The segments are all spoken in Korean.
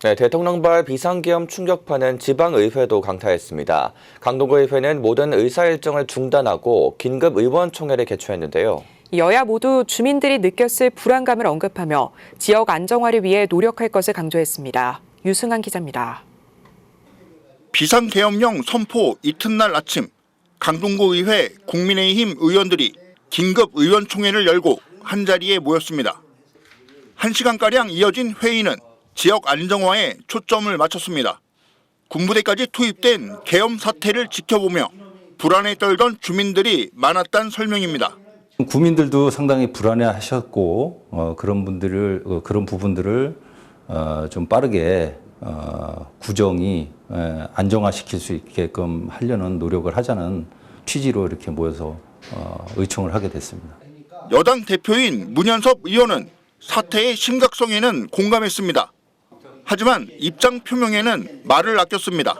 네, 대통령발 비상계엄 충격파는 지방의회도 강타했습니다. 강동구의회는 모든 의사 일정을 중단하고 긴급 의원총회를 개최했는데요. 여야 모두 주민들이 느꼈을 불안감을 언급하며 지역 안정화를 위해 노력할 것을 강조했습니다. 유승한 기자입니다. 비상계엄령 선포 이튿날 아침 강동구 의회 국민의힘 의원들이 긴급 의원총회를 열고 한자리에 모였습니다. 1시간가량 이어진 회의는 지역 안정화에 초점을 맞췄습니다. 군부대까지 투입된 계엄 사태를 지켜보며 불안에 떨던 주민들이 많았다는 설명입니다. 국민들도 상당히 불안해하셨고 어, 그런 분들을 어, 그런 부분들을 어, 좀 빠르게 어, 구정이 에, 안정화시킬 수 있게끔 하려는 노력을 하자는 취지로 이렇게 모여서 어, 의총을 하게 됐습니다. 여당 대표인 문현섭 의원은 사태의 심각성에는 공감했습니다. 하지만 입장 표명에는 말을 아꼈습니다.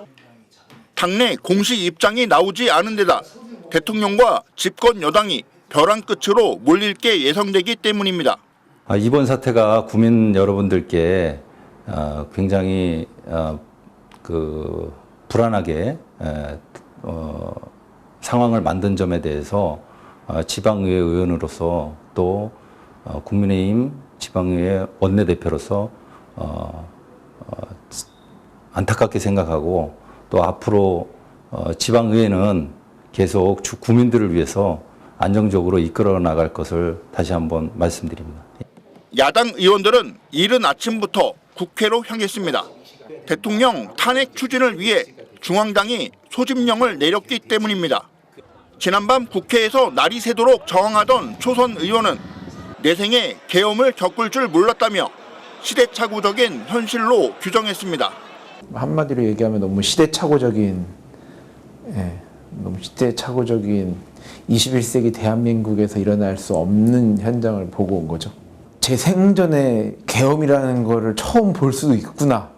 당내 공식 입장이 나오지 않은 데다 대통령과 집권 여당이 벼랑 끝으로 몰릴 게 예상되기 때문입니다. 아, 이번 사태가 국민 여러분들께 아, 굉장히 아, 그 불안하게 에, 어, 상황을 만든 점에 대해서 아, 지방의회 의원으로서 또 어, 국민의힘 지방의회 원내대표로서 어, 어, 안타깝게 생각하고 또 앞으로 어, 지방의회는 계속 주 국민들을 위해서 안정적으로 이끌어 나갈 것을 다시 한번 말씀드립니다. 야당 의원들은 이른 아침부터 국회로 향했습니다. 대통령 탄핵 추진을 위해 중앙당이 소집령을 내렸기 때문입니다. 지난밤 국회에서 날이 새도록 저항하던 초선 의원은 내 생에 계엄을 겪을 줄 몰랐다며 시대착오적인 현실로 규정했습니다. 한마디로 얘기하면 너무 시대착오적인, 예, 너무 시대착오적인 21세기 대한민국에서 일어날 수 없는 현장을 보고 온 거죠. 제 생전에 계엄이라는 거를 처음 볼 수도 있구나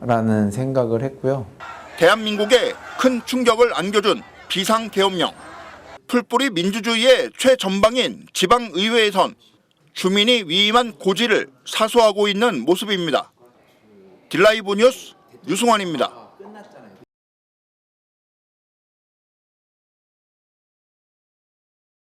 라는 생각을 했고요. 대한민국에 큰 충격을 안겨준 비상계엄령. 풀뿌리 민주주의의 최전방인 지방의회에선 주민이 위임한 고지를 사수하고 있는 모습입니다. 딜라이브 뉴스 유승환입니다.